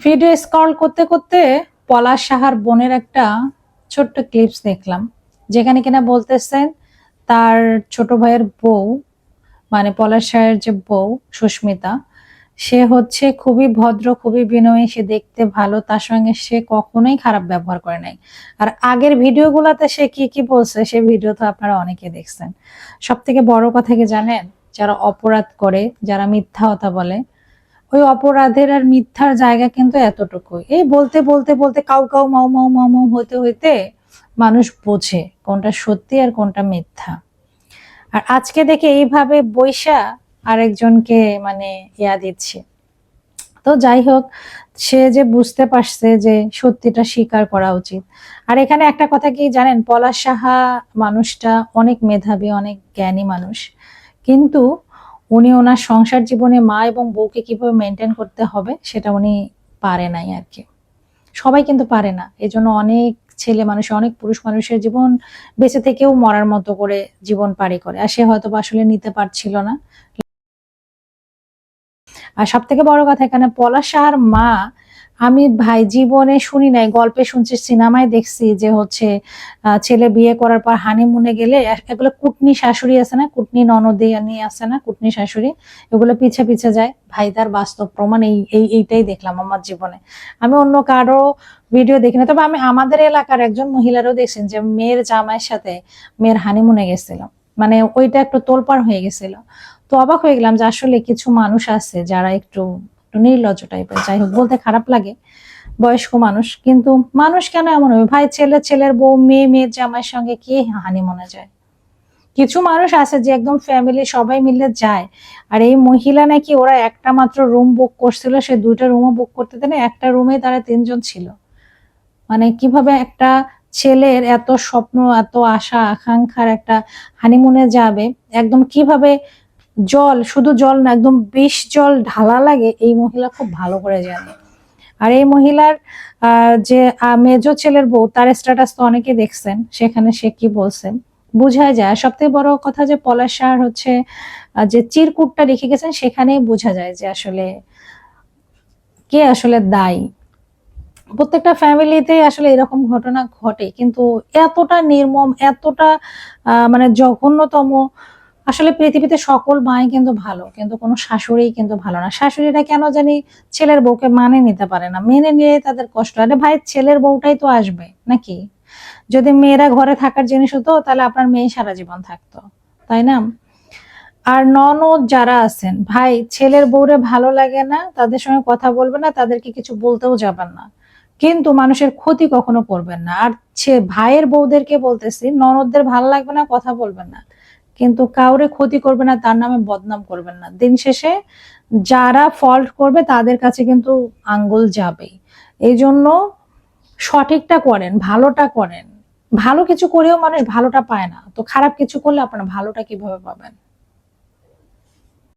Video scroll করতে করতে পলাশ সাহার বোনের একটা ছোট্ট ক্লিপস দেখলাম, যেখানে কিনা বলতেছেন তার ছোট ভাইয়ের বউ মানে পলাশ সাহের যে বউ সুস্মিতা, সে হচ্ছে খুবই ভদ্র, খুবই বিনয়ী, সে দেখতে ভালো, তার সঙ্গে সে কখনোই খারাপ ব্যবহার করে নাই। আর আগের ভিডিওগুলোতে সে কি কি বলছে, সে ভিডিও তো আপনারা অনেকে দেখছেন। সব থেকে বড় কথা কি জানেন? যারা অপরাধ করে, যারা মিথ্যা কথা বলে ওই অপরাধের আর মিথ্যার জায়গা কিন্তু এতটুকু এই বলতে বলতে বলতে কাউ কাউ, মাউ মাউ মাউ মাউ হইতে হইতে মানুষ বোঝে কোনটা সত্যি আর কোনটা মিথ্যা। আর আজকে দেখে এইভাবে বৈশা আরেকজনকে মানে ইয়া দিচ্ছে। তো যাই হোক, সে যে বুঝতে পারছে যে সত্যিটা স্বীকার করা উচিত। আর এখানে একটা কথা কি জানেন, পলাশ সাহা মানুষটা অনেক মেধাবী, অনেক জ্ঞানী মানুষ। কিন্তু উনি ওনার সংসার জীবনে মা এবং বউকে কীভাবে মেনটেন করতে হবে সেটা উনি পারে নাই আর কি। সবাই কিন্তু পারে না। এই জন্য অনেক ছেলে মানুষ, অনেক পুরুষ মানুষের জীবন বেঁচে থেকেও মরার মতো করে জীবন পারি করে। আর সে হয়তো আসলে নিতে পারছিল না। আর সব থেকে বড় কথা এখানে পলাশ আর মা আমি ভাই জীবনে শুনি নাই, গল্পে শুনছি, সিনেমায় দেখছি যে হচ্ছে ছেলে বিয়ে করার পর হানিমুনে গেলে এগুলো কুটনি শাশুড়ি আছে না? কুটনি ননদি নিয়ে আছে না? কুটনি শাশুড়ি, এগুলো পিছে পিছে যায়। ভাই তার বাস্তব প্রমাণ এই এই, এইটাই দেখলাম আমার জীবনে। আমি অন্য কারও ভিডিও দেখি না, তবে আমি আমাদের এলাকার একজন মহিলারও দেখছেন যে মেয়ের জামাইয়ের সাথে মেয়ের হানিমুনে গেছিল মানে ওইটা একটু তোলপাড় হয়ে গেছিল। তো অবাক হয়ে গেলাম যে আসলে কিছু মানুষ আছে যারা একটু একটু নির্লজ্জ টাইপের যাই হোক, বলতে খারাপ লাগে বয়স্ক মানুষ, কিন্তু মানুষ কেন এমন হবে? ভাই, ছেলে, ছেলের বউ, মেয়ে, মেয়ের জামাইয়ের সঙ্গে কি হানিমুনে যায়? কিছু মানুষ আছে যে একদম ফ্যামিলি সবাই মিলে যায়, আর এই মহিলা নাকি ওরা একটা মাত্র রুম বুক করছিল, সে দুইটা রুমও বুক করতে দেয় না একটা রুমে তারা তিনজন ছিল। মানে কীভাবে একটা ছেলের এত স্বপ্ন, এত আশা, আকাঙ্ক্ষার একটা হানিমুনে যাবে, একদম কীভাবে জল, শুধু জল না, একদম বেশ জল ঢালা লাগে, এই মহিলা খুব ভালো করে জানে। আর এই মহিলার যে মেজ ছেলের বউ, তার স্ট্যাটাস তো অনেকে দেখছেন, সেখানে সে কি বলছেন বোঝা যায় সব থেকে বড় কথা যে, পলাশ সাহার হচ্ছে যে চিরকুটটা লিখে গেছেন, সেখানেই বোঝা যায় যে, আসলে কে আসলে দায়ী। প্রত্যেকটা ফ্যামিলিতে আসলে এরকম ঘটনা ঘটে, কিন্তু এতটা নির্মম, এতটা মানে জঘন্যতম আসলে পৃথিবীতে সকল মাই কিন্তু ভালো, কিন্তু কোনো শাশুড়ি কিন্তু ভালো না। শাশুড়িরা কেন জানি ছেলের বউকে মানে নিতে পারে না, মেনে নিয়ে তাদের কষ্ট। আরে ভাই, ছেলের বউটাই তো আসবে নাকি? যদি মেয়েরা ঘরে থাকার জিনিস হতো, তাহলে আপনার মেয়ে সারা জীবন থাকতো, তাই না? আর ননদ যারা আছেন, ভাই, ছেলের বউরে ভালো লাগে না, তাদের সঙ্গে কথা বলবে না, তাদেরকে কিছু বলতেও যাবেন না। কিন্তু মানুষের ক্ষতি কখনো করবেন না। আর ছে- ভাইয়ের বউদেরকে বলতেছি, ননদদের ভালো লাগবে না, কথা বলবেন না। কিন্তু কাউরে ক্ষতি করবে না, তার নামে বদনাম করবেন না। দিন শেষে যারা ফল্ট করবে, তাদের কাছে কিন্তু আঙ্গুল যাবেই। এই জন্য সঠিকটা করেন, ভালোটা করেন। ভালো কিছু করেও মানুষ ভালোটা পায় না। তো খারাপ কিছু করলে আপনারা ভালোটা কীভাবে পাবেন?